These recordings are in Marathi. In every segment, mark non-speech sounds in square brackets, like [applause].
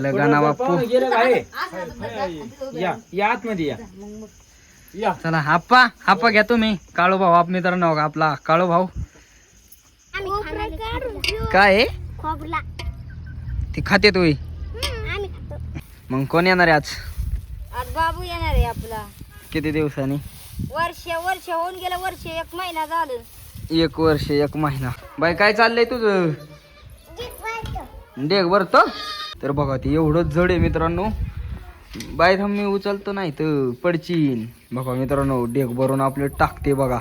लगाना बापू या या आतमध्ये या. या. चला हाप्पा हाप्पा घ्या तुम्ही. काळू भाऊ आप मित्रांनो आपला? काळू भाऊ. काय ती खाते तुम्ही. मग कोण येणार आहे आज? आज बाबू येणार आहे आपला. किती दिवसांनी? वर्ष वर्ष होऊन गेलं वर्ष एक महिना झालं. एक वर्ष एक महिना. बाई काय चाललंय तुझं? डेग भरतो? तर बघा ते एवढं जड आहे मित्रांनो. बाय थांब मी उचलतो नाही तर पडचीन. बघा मित्रांनो डेग भरून आपले टाकते बघा.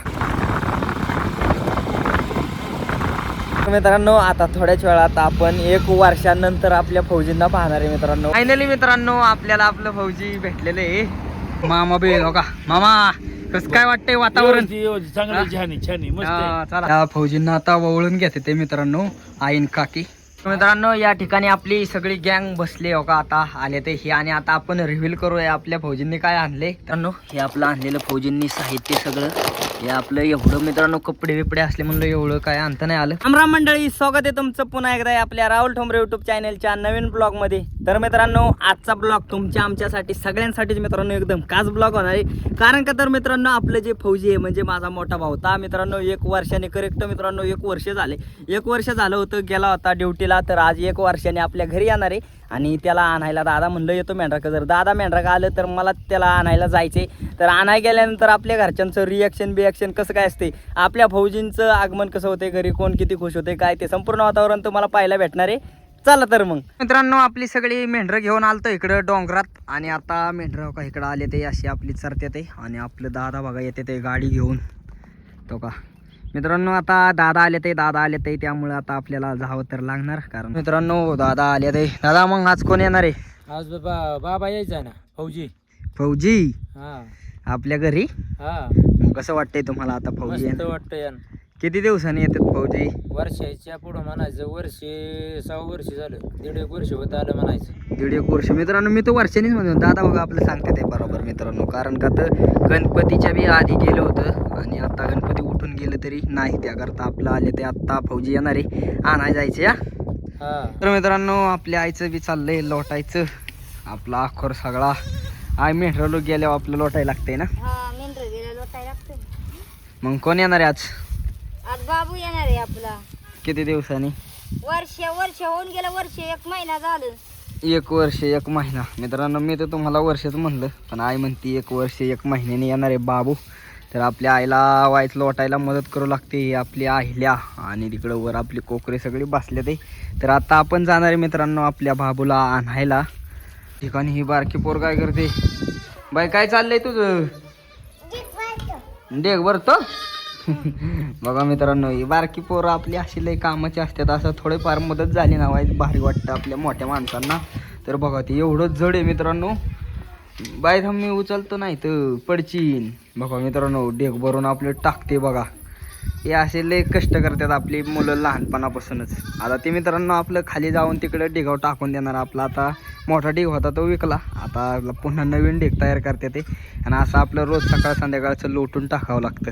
मित्रांनो आता थोड्याच वेळात आपण एक वर्षानंतर आपल्या फौजींना पाहणार आहे मित्रांनो. फायनली मित्रांनो आपल्याला आपलं फौजी भेटलेले आहे. मामा बे का मामा कसं काय वाटतंय वातावरण? छानी चला. फौजींना आता वळून घेते ते मित्रांनो. आईन काकी. मित्रांनो या ठिकाणी आपली सगळी गँग बसली हो का आता आले ते हे. आणि आता आपण रिव्हील करूया आपल्या फौजींनी काय आणले. मित्रांनो हे आपलं आणलेलं फौजींनी साहित्य सगळं. हे आपलं एवढं मित्रांनो कपडे बिपडे असले म्हणलं एवढं काय आणता नाही आलं. रामराम मंडळी स्वागत आहे तुमचं पुन्हा एकदा आपल्या राहुल ठोंबरे युट्यूब चॅनलच्या नवीन ब्लॉगमध्ये. तर मित्रांनो आजचा ब्लॉग तुमच्या आमच्यासाठी सगळ्यांसाठीच मित्रांनो एकदम खास ब्लॉग होणार आहे. कारण का तर मित्रांनो आपलं जे फौजी आहे म्हणजे माझा मोठा भाऊ होता मित्रांनो एक वर्षाने करेक्ट मित्रांनो एक वर्ष झाले. एक वर्ष झालं होतं गेला होता ड्युटीला तर आज एक वर्षाने आपल्या घरी येणार आहे. आणि त्याला आणायला दादा म्हणलं येतो मेंढराक जर दादा मेंढराक आलं तर मला त्याला आणायला जायचे तर आणाय गेल्यानंतर आपल्या घरच्यांचं रिॲक्शन बिॲक्शन कसं काय असते आपल्या फौजींचं आगमन कसं होते घरी कोण किती खुश होते काय ते संपूर्ण वातावरण तुम्हाला पाहायला भेटणार आहे. चला तर मग. मित्रांनो आपली सगळी मेंढरं घेऊन आलतो इकडं डोंगरात. आणि आता मेंढरं का इकडं आले ते अशी आपली चरते ते. आणि आपलं दादा बघा येते ते गाडी घेऊन. तो का. मित्रांनो आता दादा आले ते दादा आले ते त्यामुळे आता आपल्याला जावं तर लागणार. कारण मित्रांनो दादा आले ते. दादा मग आज कोण येणार आहे? आज बाबा बाबा यायचा ना फौजी. फौजी? हा. आपल्या घरी? हा. मग कसं वाटतंय तुम्हाला आता फौजी? वाटतं किती दिवसांनी येतात फौजी वर्षाच्या पुढं म्हणायचं वर्ष सहा वर्ष झालं. दीड एक वर्ष होत आलं म्हणायचं. दीड एक वर्ष. मित्रांनो मी तर वर्षानीच म्हणतो. दादा बघा आपलं सांगते ते बरोबर मित्रांनो. कारण का तर गणपतीच्या बी आधी गेलं होतं आणि आता गणपती उठून गेलं तरी नाही त्याकरता आपलं आले ते आत्ता फौजी येणारे आणाय जायचे या. हा. तर मित्रांनो आपल्या आईचं बी चाललंय लोटायचं. आपला अखोर सगळा. आई मेट्रोलो गेल्यावर आपलं लोटायला लागतंय ना? हा मेंढर गेलं लोटाय लागतं मग कोण येणार आहे आज? आज बाबू येणार आहे आपला. किती दिवसांनी? वर्ष वर्ष होऊन गेलं वर्ष एक महिना झालं. एक वर्ष एक महिना. मित्रांनो मी तर तुम्हाला वर्षच म्हणलं पण आई म्हणते एक वर्ष एक महिन्याने येणार आहे बाबू. तर आपल्या आईला वाईच लोटायला मदत करू लागते ही आपली आहिल्या. आणि तिकडं वर आपली कोकरे सगळी बसले ते तर आता आपण जाणार आहे मित्रांनो आपल्या बाबूला आणायला. ठिकाणी ही बारकी पोर काय करते बाई काय चाललंय तुझं? डेग भरतो [laughs] बघा मित्रांनो ही बारकी पोरं आपली अशी लई कामाची असतात. असं थोडेफार मदत झाली ना वाईट भारी वाटतं आपल्या मोठ्या माणसांना. तर बघा ते एवढं जड आहे मित्रांनो. बाय थांब मी उचलतो नाही तर पडचीन बघा मित्रांनो डेग भरून आपले टाकते बघा. हे असे लय कष्ट करतात आपली मुलं लहानपणापासूनच. आता ते मित्रांनो आपलं खाली जाऊन तिकडे डेगाव टाकून देणार. आपला आता मोठा डेग होता तो विकला. आता पुन्हा नवीन डेग तयार करते ते. आणि असं आपलं रोज सकाळ संध्याकाळचं लोटून टाकावं लागतं.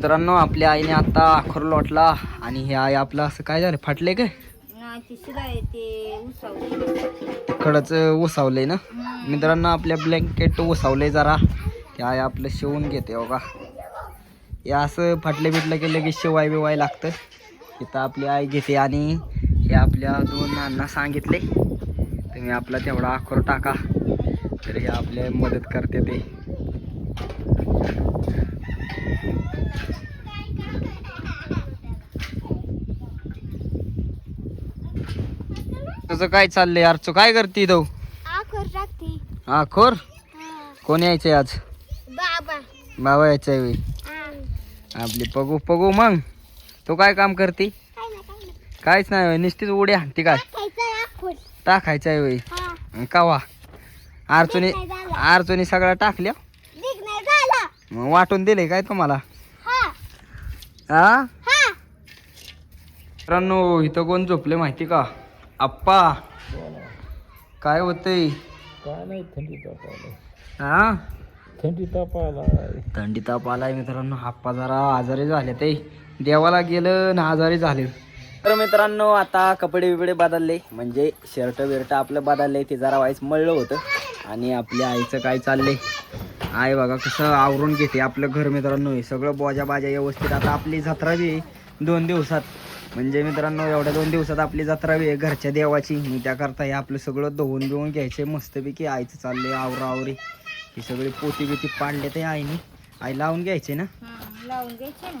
मित्रांनो आपल्या आईने आता आखर लोटला आणि हे आई आपलं असं काय झालं? फाटले काय? खडच उसावलंय ना? मित्रांनो आपल्या ब्लँकेट उसावलंय जरा. ते आई आपलं शिवून घेते बघा हे असं फाटलं बिटलं की शिवाय बिवाय लागतं. इथं आपली आई घेते आणि हे आपल्या दोन अण्णा सांगितले. तुम्ही आपला तेवढा आखर टाका. तर हे आपल्या मदत करते ते. तुझं काय चाललंय यार तू काय करते तो आखर टाकते. हा. खोर कोण यायचंय आज? बाबा. बाबा यायचंय होय. आपली पगू पगू मग. तो काय काम करते? काहीच नाही होय, नुसतीच उड्या हाणते काय? टाकायचं आहे होय. कवा? आरचोनी आरचोनी सगळं टाकल्या? मग वाटून दिले काय तुम्हाला? हा. मित्रांनो इथं कोण झोपले माहिती का? आप्पा. काय होतंय? काय नाही थंडी ताप आलाय. हा थंडी ताप आलाय. थंडी ताप आलाय मित्रांनो. आप्पा जरा आजारी झाले ते. देवाला गेलं ना आजारी झाले. तर मित्रांनो आता कपडे बिपडे बदलले. म्हणजे शर्ट बिर्ट आपलं बदलले ते जरा वाईस मळलं होतं. आणि आपल्या आईचं काय चाललंय? आई बघा कसं आवरून घेते आपलं घर मित्रांनो हे सगळं बोजा बाजा व्यवस्थित. आता आपली जत्रा बी आहे दोन दिवसात. म्हणजे मित्रांनो एवढ्या दोन दिवसात आपली जत्रा बी आहे घरच्या देवाची. मी त्याकरता हे आपलं सगळं धुवून बिवून घ्यायचे मस्तपैकी आईचं चाललंय आवरा आवरी ही सगळी पोती बिती पाडले ते आईने. आई लावून घ्यायचे ना? लावून घ्यायचे ना.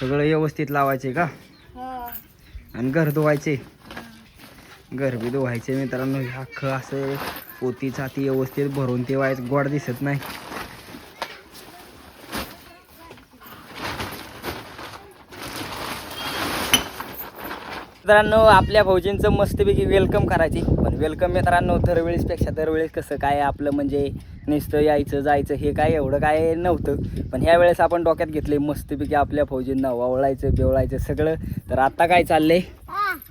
सगळं व्यवस्थित लावायचे का? आणि घर धुवायचे. घर बी धुवायचे मित्रांनो अख्खं असं पोती छाती व्यवस्थित भरून ठेवायचं. गोड दिसत नाही. मित्रांनो आपल्या भाऊजींचं मस्तपैकी वेलकम करायची. पण वेलकम मित्रांनो दरवेळेसपेक्षा दरवेळेस कसं काय आपलं म्हणजे नुसतं यायचं जायचं हे काय एवढं काय नव्हतं. पण ह्या वेळेस आपण डोक्यात घेतले मस्तपैकी आपल्या फौजींना वावळायचं बेवळायचं सगळं. तर आता काय चाललंय?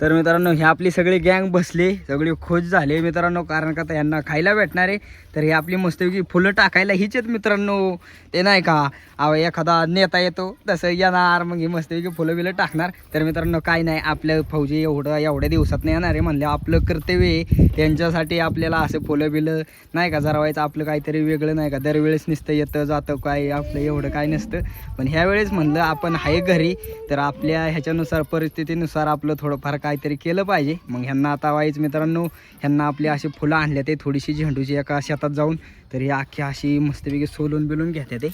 तर मित्रांनो हे आपली सगळी गँग बसली सगळी खोज झाले मित्रांनो कारण का यांना खायला भेटणार आहे. तर हे आपली मस्तपैकी फुलं टाकायला हीच आहेत मित्रांनो. ते नाही का अहो एखादा नेता येतो तसं येणार मग ही मस्तपैकी फुलं बिलं टाकणार. तर मित्रांनो काय नाही आपलं फौजी एवढं एवढ्या दिवसात नाही येणार आहे म्हणले. आपलं कर्तव्य आहे त्यांच्यासाठी आपल्याला असं फुलं बिलं नाही का जरा व्हायचं आपलं काहीतरी वेगळं नाही का दरवेळेस नसतं येतं जातं काय आपलं एवढं काय नसतं. पण ह्यावेळेस म्हणलं आपण आहे घरी तर आपल्या ह्याच्यानुसार परिस्थितीनुसार आपलं थोडंफार काहीतरी केलं पाहिजे. मग ह्यांना आता वाईच मित्रांनो ह्यांना आपली अशी फुलं आणल्या ते थोडीशी झेंडूची एका शेतात जाऊन तर ही अख्खी अशी मस्तपैकी सोलून बिलून घेते ते.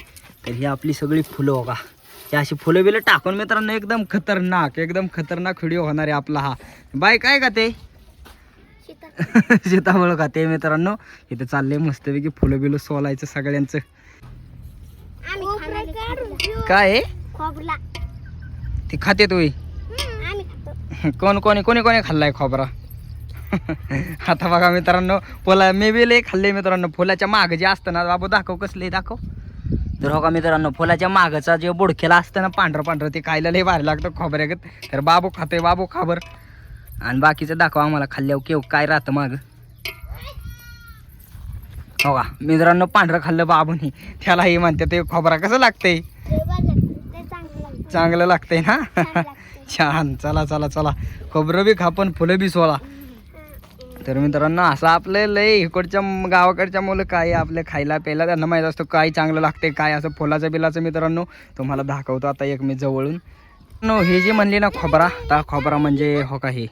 तर ही आपली सगळी फुलं बघा. ही अशी फुलं बिलं टाकून मित्रांनो एकदम खतरनाक एकदम खतरनाक व्हिडिओ होणार आहे आपला हा. बाय काय का ते? [laughs] सीताफळ का ते मित्रांनो? इथं चाललंय मस्तपैकी फुलं बिलं सोलायचं सगळ्यांचं. काय ते खाते तुम्ही [laughs] कोण कोणी कोणी कोणी खाल्लाय खोबरा? [laughs] आता बघा मित्रांनो फुला मी बी लय खाल्ले मित्रांनो. फुलाच्या माग जे असतं ना बाबू दाखव कसले दाखव. तर हो का मित्रांनो फुलाच्या मागचा जे बुडखेला असतं ना पांढरं पांढरं ते खायला लय भारी लागतं खोबऱ्यागत तर बाबू खातोय बाबू खाबर. आणि बाकीचं दाखव आम्हाला खाल्ल्यावर केव काय राहतं माग. हो का? मित्रांनो पांढरं खाल्लं बाबूनी. त्याला हे म्हणते ते खोबरा कसं लागतंय? चांगलं लागतंय. ना? छान. चला चला चला. खोबरं बी खा पण फुलं बी सोळा तर मित्रांनो असं आपलं लय इकडच्या गावाकडच्या मुलं काय आपलं खायला प्यायला त्यांना माहीत असतं काय चांगलं लागते काय असं फुलाचं बिलाचं मित्रांनो. तुम्हाला दाखवतो आता एक मी जवळून. नो हे जे म्हणले ना खोबरा आता खोबरा म्हणजे हो का हे?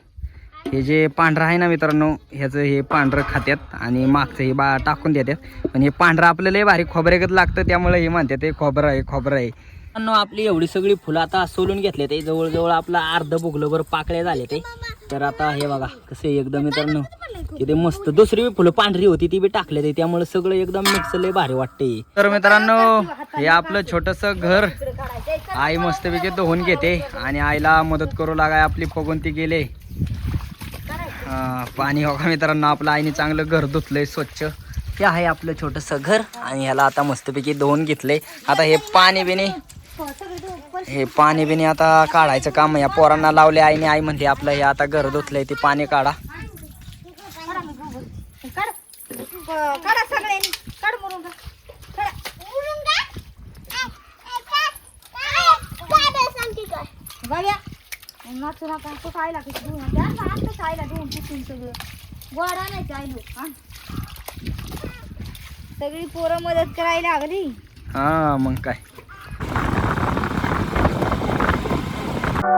हे जे पांढरं आहे ना मित्रांनो ह्याचं हे पांढरं खात्यात आणि मागचं हे बा टाकून देतात पण हे पांढरं आपलं लय भारी खोबरेगत लागतं त्यामुळे हे म्हणतात ते खोबरं आहे खोबरं आहे. मित्रांनो, आपली एवढी सगळी फुलं आता सोलून घेतले ते. जवळजवळ आपलं अर्ध भुगलभर पाकळे झाले ते. तर आता हे बघा कसे एकदम मित्रांनो तिथे मस्त दुसरी बी फुलं पांढरी होती ती बी टाकले ते त्यामुळे सगळं एकदम मिक्स लय भारी वाटते. तर मित्रांनो हे आपलं छोटस घर आई मस्तपैकी धुवून घेते आणि आईला मदत करू लागाय आपली फगून ती गेले. पाणी बघा मित्रांनो आपलं आईने चांगलं घर धुतलंय स्वच्छ. हे आहे आपलं छोटंसं घर आणि ह्याला आता मस्तपैकी धुवून घेतलंय. आता हे पाणी बिणी हे पाणी बिणी आता काढायचं काम या पोरांना लावले आईने आई म्हणते आपलं हे आता घर धुतलंय ते पाणी काढा. सगळी पोरं मदत करायला लागली. हा मग काय? Terima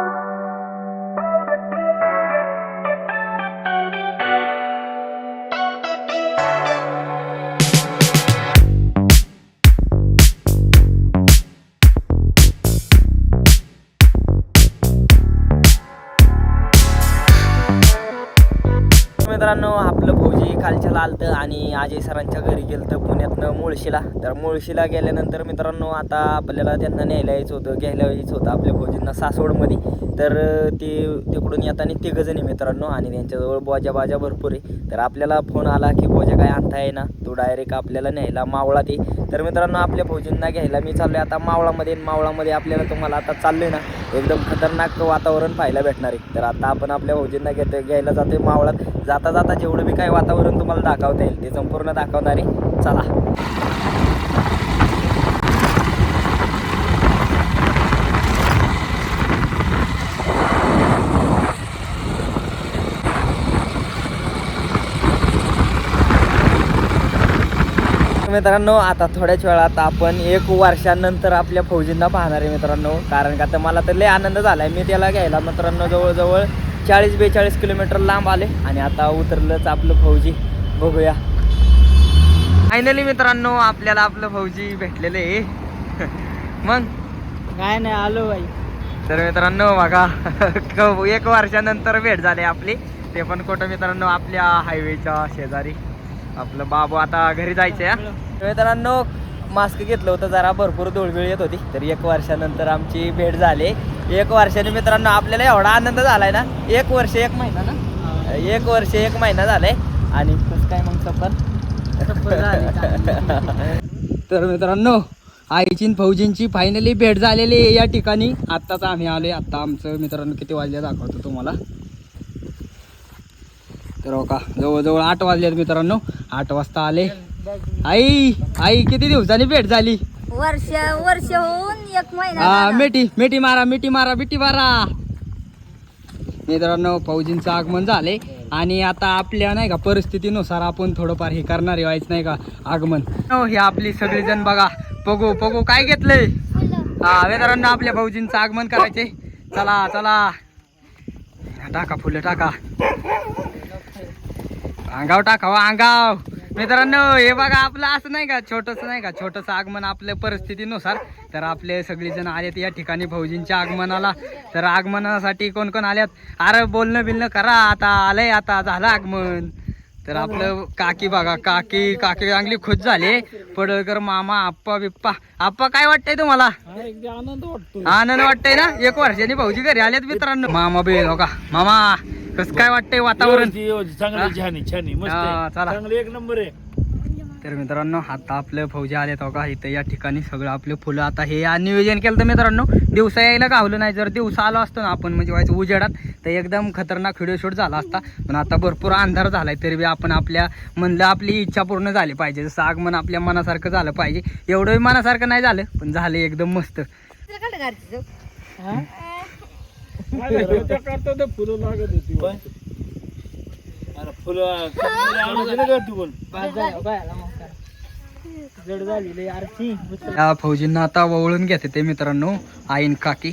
kasih telah फौजी आलतं आणि अजय सरांच्या घरी गेलं तर पुण्यातनं मुळशीला. तर मुळशीला गेल्यानंतर मित्रांनो आता आपल्याला त्यांना न्यायला यायचं होतं घ्यायला यायचं होतं आपल्या फौजींना सासवडमध्ये. तर ते तिकडून येताना तिघंजण आहे मित्रांनो आणि त्यांच्याजवळ बोजा बाजा भरपूर आहे. तर आपल्याला फोन आला की बोजा काय आणता येईना. तो डायरेक्ट आपल्याला न्यायला मावळा ते तर मित्रांनो आपल्या फौजींना घ्यायला मी चाललो आहे आता मावळामध्ये. मावळामध्ये आपल्याला तुम्हाला आता चाललोय ना एकदम खतरनाक वातावरण पाहायला भेटणार आहे. तर आता आपण आपल्या फौजींना घेतो घ्यायला जातो मावळात. जाता जाता जेवढं बी काय वातावरण तुम्हाला दाखवता येईल. ते संपूर्ण दाखवणार. आहे चला. मित्रांनो आता थोड्याच वेळात आपण एक वर्षानंतर आपल्या फौजींना पाहणार आहे मित्रांनो. कारण का तर मला तर लय आनंद झालाय. मी त्याला घ्यायला मित्रांनो जवळजवळ चाळीस बेचाळीस किलोमीटर लांब आले आणि आता उतरलंच आपलं फौजी. बघूया. फायनली मित्रांनो आपल्याला आपलं फौजी भेटलेलं आहे. [laughs] मग? काय नाही आलो बाई. तर मित्रांनो बघा. [laughs] एक वर्षानंतर भेट झाली आपली. ते पण कुठं मित्रांनो आपल्या हायवेच्या शेजारी. आपलं बाबू आता घरी. तर मित्रांनो मास्क घेतलं होतं जरा भरपूर धुळबिळ येत होती. तर एक वर्षानंतर आमची भेट झाली. एक वर्षाने मित्रांनो आपल्याला एवढा आनंद झालाय ना? एक वर्ष एक महिना ना? एक वर्ष एक महिना झालाय. आणि कसं काय मग सफर [laughs] तर मित्रांनो आईची फौजींची फायनली भेट झालेली आहे या ठिकाणी. आत्ताच आम्ही आलोय. आत्ता आमचं मित्रांनो किती वाजले दाखवतो तुम्हाला. तर हो का जवळजवळ आठ वाजलेत मित्रांनो. आठ वाजता आले. आई आई किती दिवसांनी भेट झाली? वर्ष वर्ष होऊन एक महिना हा झाला. मिठी मिठी मारा मिठी मारा मिठी मारा. मित्रांनो फौजींचं आगमन झाले आणि आता आपल्या नाही का परिस्थितीनुसार आपण थोडंफार हे करणार आहे व्हायचं नाही का आगमन. हो, हे आपली सगळीजण बघा. पगो पगो काय घेतलंय? हा मित्रांनो आपल्या फौजींचं आगमन करायचे चला चला. टाका फुलं टाका. अंगाव टाकावा अंगाव. मित्रांनो हे बघा आपलं असं नाही का छोटस नाही का छोटस आगमन आपल्या परिस्थितीनुसार. तर आपले सगळेजण आलेत या ठिकाणी फौजींच्या आगमनाला. तर आगमनासाठी कोण कोण आल्यात? अरे बोलणं बिलणं करा आता आलंय आता झालं आगमन. तर आपलं काकी बघा काकी काकी चांगली खुश झाली. पडळकर मामा आप्पा बिप्पा. आप्पा काय वाटतंय तुम्हाला? आनंद वाटतो आनंद वाटतंय ना? एक वर्षाने भाऊजी घरी आलेत मित्रांनो. मामा बे हो का? मामा कसं काय वाटतंय वातावरण? चांगली छान आहे छान आहे. मस्त आहे. चला. चांगलं एक नंबर आहे. तर मित्रांनो आता आपलं फौजी आलेत हो का इथं या ठिकाणी सगळं आपले फुलं. आता हे नियोजन केलं तर मित्रांनो दिवसा यायला गावलं नाही? जर दिवसा आलो असतो ना आपण म्हणजे व्हायचं उजेडात तर एकदम खतरनाक व्हिडिओ शूट झाला असता. पण आता भरपूर अंधार झालाय तरी बी आपण आपल्या म्हणलं आपली इच्छा पूर्ण झाली पाहिजे. जसं आगमन आपल्या मनासारखं झालं पाहिजे. एवढं बी मनासारखं नाही झालं पण झालं एकदम मस्त. तुला काढलं घरचं? फुलं लागत होती. फुलं [laughs] का तू पण? जड झालेली आरती. या फौजींना आता वळून घेते ते मित्रांनो आईन काकी.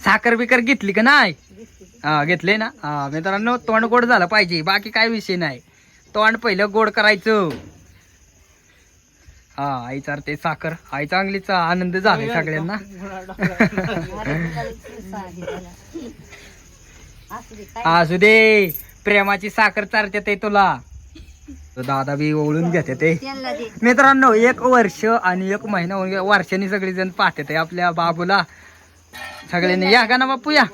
साखर बिकर घेतली का नाही? हा घेतले ना. हा मित्रांनो तोंड गोड झालं पाहिजे. बाकी काय विषय नाही. तोंड पहिलं गोड करायचं. हा आई चारते साखर. आई चांगलीच आनंद झाला सगळ्यांना. असू दे प्रेमाची साखर चारते ते तुला. दादा बी ओळून घेते ते. मित्रांनो एक वर्ष आणि एक महिना होऊन. वर्षांनी सगळेजण पाहते ते आपल्या बाबूला. सगळ्यांनी या का ना बापू या?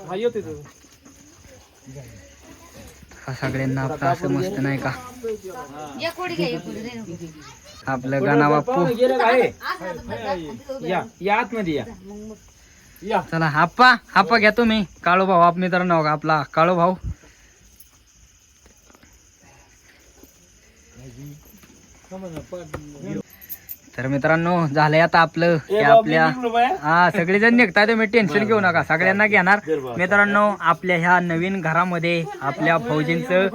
सगळ्यांना आपलं असं मस्त नाही का? आपलं गाणा या या आतमध्ये या. चला आप्पा आप्पा घ्या तुम्ही. काळू भाऊ आप मित्रांनो हो का आपला काळू भाऊ. तर मित्रांनो झालंय आता आपलं हे आपल्या हा सगळेजण निघताय तुम्ही टेन्शन घेऊ नका सगळ्यांना घेणार. मित्रांनो आपल्या ह्या नवीन घरामध्ये आपल्या फौजींचं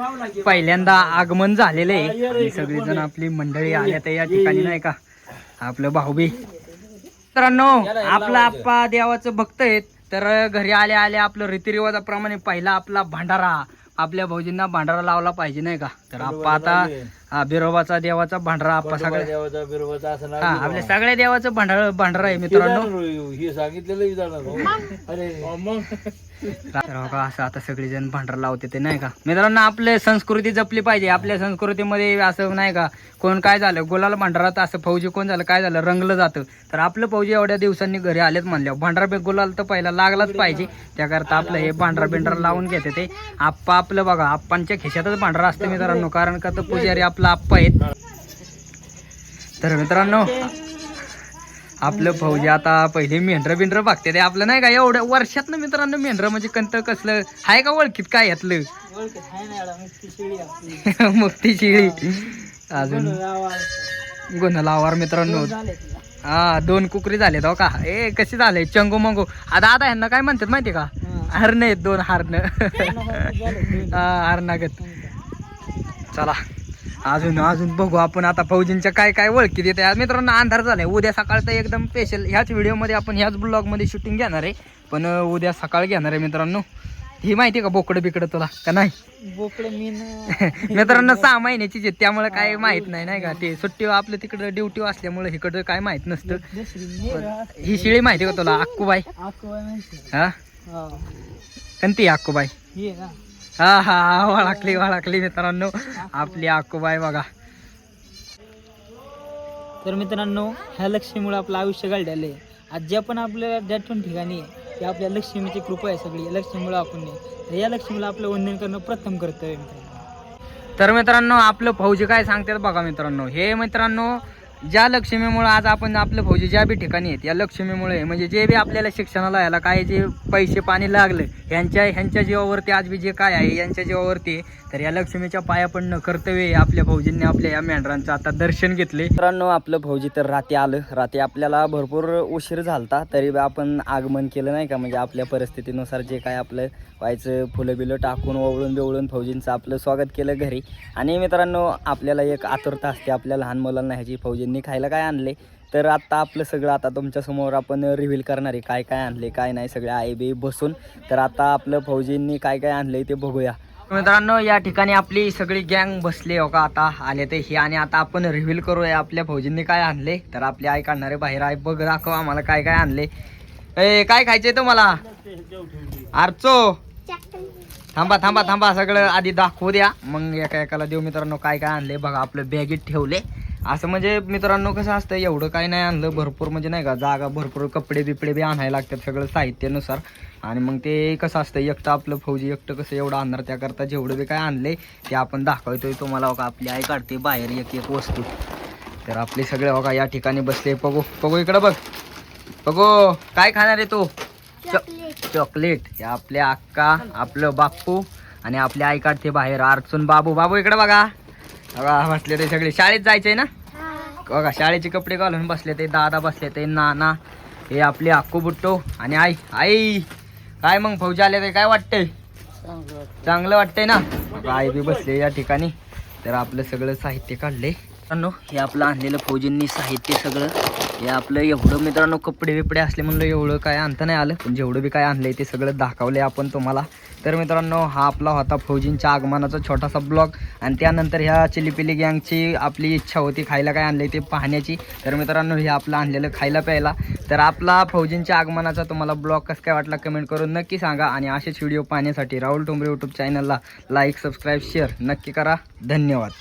पहिल्यांदा आगमन झालेलं आहे. आणि सगळेजण आपली मंडळी आल्या तर या ठिकाणी नाही का? आपलं भाऊबी. मित्रांनो आपला आप्पा देवाचं भक्त आहेत. तर घरी आले आले आपलं रीतिरिवाजाप्रमाणे पहिला आपला भांडारा. आपल्या भाऊजींना भांडारा लावला पाहिजे नाही का? तर आप्पा आता हा बिरोबाचा देवाचा भांडारा आपा सगळ्या देवाचा बिरोबाचा असं हा आपल्या सगळ्या देवाचं भांडार भांडारा आहे मित्रांनो. हे सांगितलेलं विधान अरे. मग? तर हो का असं आता सगळेजण भांडार लावते ते नाही का? मित्रांनो आपले संस्कृती जपली पाहिजे. आपल्या संस्कृतीमध्ये असं नाही का कोण काय झालं गुलाल भांडारात असं फौजी कोण झालं काय झालं रंगलं जातं. तर आपलं फौजी एवढ्या दिवसांनी घरी आलेत म्हणल्यावर भांडारा बे गुलाल तर पहिला लागलाच पाहिजे. त्याकरता आपलं हे भांडारा बिंडारा लावून घेते ते. आप्पा आपलं बघा आप्पांच्या खिशातच भांडारा असतं मित्रांनो. कारण का तर पुजारी आपला आप्पा आहेत. तर मित्रांनो आपलं फौजी आता पहिले मेंढर बिंढर बघते ते आपलं नाही का? एवढ्या वर्षात ना मित्रांनो मेंढर म्हणजे कंत कसलं? आहे का ओळखीत काय यातलं? मुक्ती शिळी [laughs] अजून? गुन्हा लावार. मित्रांनो. हा दोन कुकरी झालेत हो का? ए कसे झाले? चंगू मंगू. आता आता ह्यांना काय म्हणतात माहिती का? हरण आहेत दोन हरण. हा हरणागत चला. अजून अजून बघू आपण आता फौजींच्या काय काय ओळखी देते आज मित्रांनो अंधार झालाय. उद्या सकाळचा एकदम स्पेशल ह्याच व्हिडिओमध्ये आपण ह्याच ब्लॉगमध्ये शूटिंग घेणार आहे. पण उद्या सकाळ घेणार आहे मित्रांनो. ही माहिती का बोकडं बिकडं तुला? का नाही? बोकडं मी [laughs] मित्रांनो सहा महिन्याचीच आहेत. त्यामुळे काय माहीत नाही नाही का? ते सुट्टी आपलं तिकडं ड्युटी असल्यामुळे इकडं काय माहीत नसतं. ही शिळी माहिती का तुला? अक्कूबाई. हा? कोणती अक्कूबाई? हा हा वळखली वळखली मित्रांनो. आपली अक्कूबाई बघा. तर मित्रांनो ह्या लक्ष्मीमुळे आपलं आयुष्य घडलेलं आहे. आज ज्या पण आपल्या ज्या ठिकाणी ठिकाणी आहे ते आपल्या लक्ष्मीची कृपा आहे सगळी. लक्ष्मीमुळे आपण नाही. तर या लक्ष्मीला आपलं वंदन करणं प्रथम कर्तव्य मित्रांनो. तर मित्रांनो आपलं फौजी काय सांगतात बघा मित्रांनो. हे मित्रांनो ज्या लक्ष्मीमुळे आज आपण आपलं फौजी ज्या बी ठिकाणी आहेत या लक्ष्मीमुळे म्हणजे जे बी आपल्याला शिक्षणाला याला काय जे पैसे पाणी लागले ह्यांच्या ह्यांच्या जीवावरती आज बी जे काय आहे यांच्या जीवावरती आहे. तर या लक्ष्मीच्या पाया पडणं कर्तव्य आहे आपल्या फौजींनी आपल्या या मेंढरांचं आता दर्शन घेतले मित्रांनो आपलं फौजी तर रात्री आलं रात्री आपल्याला भरपूर उशीर झालता तरी आपण आगमन केलं नाही का म्हणजे आपल्या परिस्थितीनुसार जे काय आपलं व्हायचं फुलं बिलं टाकून ओवळून बिवळून फौजींचं आपलं स्वागत केलं घरी. आणि मित्रांनो आपल्याला एक आतुरता असते आपल्या लहान मुलांना ह्याची. फौजींनी खायला काय आणले? तर आत्ता आपलं सगळं आता तुमच्यासमोर आपण रिव्हील करणार आहे. काय काय आणले काय नाही सगळे आई बी बसून. तर आता आपलं फौजींनी काय काय आणले ते बघूया. मित्रांनो या ठिकाणी आपली सगळी गँग बसली हो का आता. आले ते ही. आणि आता आपण रिव्हील करूया आपल्या फौजींनी काय आणले. तर आपले आई काढणारे बाहेर. आहे बघ दाखव आम्हाला काय काय आणले. ए काय खायचंय तुम्हाला? आरचो थांबा थांबा थांबा सगळं आधी दाखवू द्या. मग एका एकाला देऊ मित्रांनो काय काय आणले बघा आपलं बॅगेत ठेवले असं म्हणजे मित्रांनो कसं असतं एवढं काय नाही आणलं. भरपूर म्हणजे नाही का जागा भरपूर कपडे बिपडे बी आणायला लागतात सगळं साहित्यानुसार. आणि मग ते कसं असतं एकटं आपलं फौजी एकटं कसं एवढं आणणार त्याकरता जेवढं बी काय आणले ते आपण दाखवतोय तुम्हाला. बघा आपली आई काढते बाहेर एक एक वस्तू. तर आपले सगळे बघा या ठिकाणी बसले. बघू बघू इकडं बघ. बघू काय खाणार आहे तू? चॉकलेट हे आपल्या अक्का आपलं बाप्पू आणि आपली आई काढते बाहेर अर्चून बाबू. बाबू इकडे बघा. बघा बसले ते सगळे. शाळेत जायचे ना? बघा शाळेचे कपडे घालून बसले ते दादा बसले ते नाना हे आपले अक्कू बुट्टो आणि आई. आई काय मग फौजी आले ते काय वाटतंय? चांगलं वाटतंय ना? आई बी बसले या ठिकाणी. तर आपलं सगळं साहित्य काढले. हे आपलं आणलेलं फौजींनी साहित्य सगळं. हे आपलं एवढं मित्रांनो कपडे बिपडे असले म्हणलं एवढं काय आणता नाही आलं. पण जेवढं बी काय आणलंय ते सगळं दाखवलंय आपण तुम्हाला. तर मित्रांनो हा आपला होता फौजींच्या आगमनाचा छोटासा ब्लॉग. आणि त्यानंतर ह्या चिलीपिली गँगची आपली इच्छा होती खायला काय आणलंय ते पाहण्याची. तर मित्रांनो हे आपलं आणलेलं खायला प्यायला. तर आपला फौजींच्या आगमनाचा तुम्हाला ब्लॉग कसं काय वाटला कमेंट करून नक्की सांगा. आणि असेच व्हिडिओ पाहण्यासाठी राहुल टोंबरे यूट्यूब चॅनलला लाईक सबस्क्राईब शेअर नक्की करा. धन्यवाद.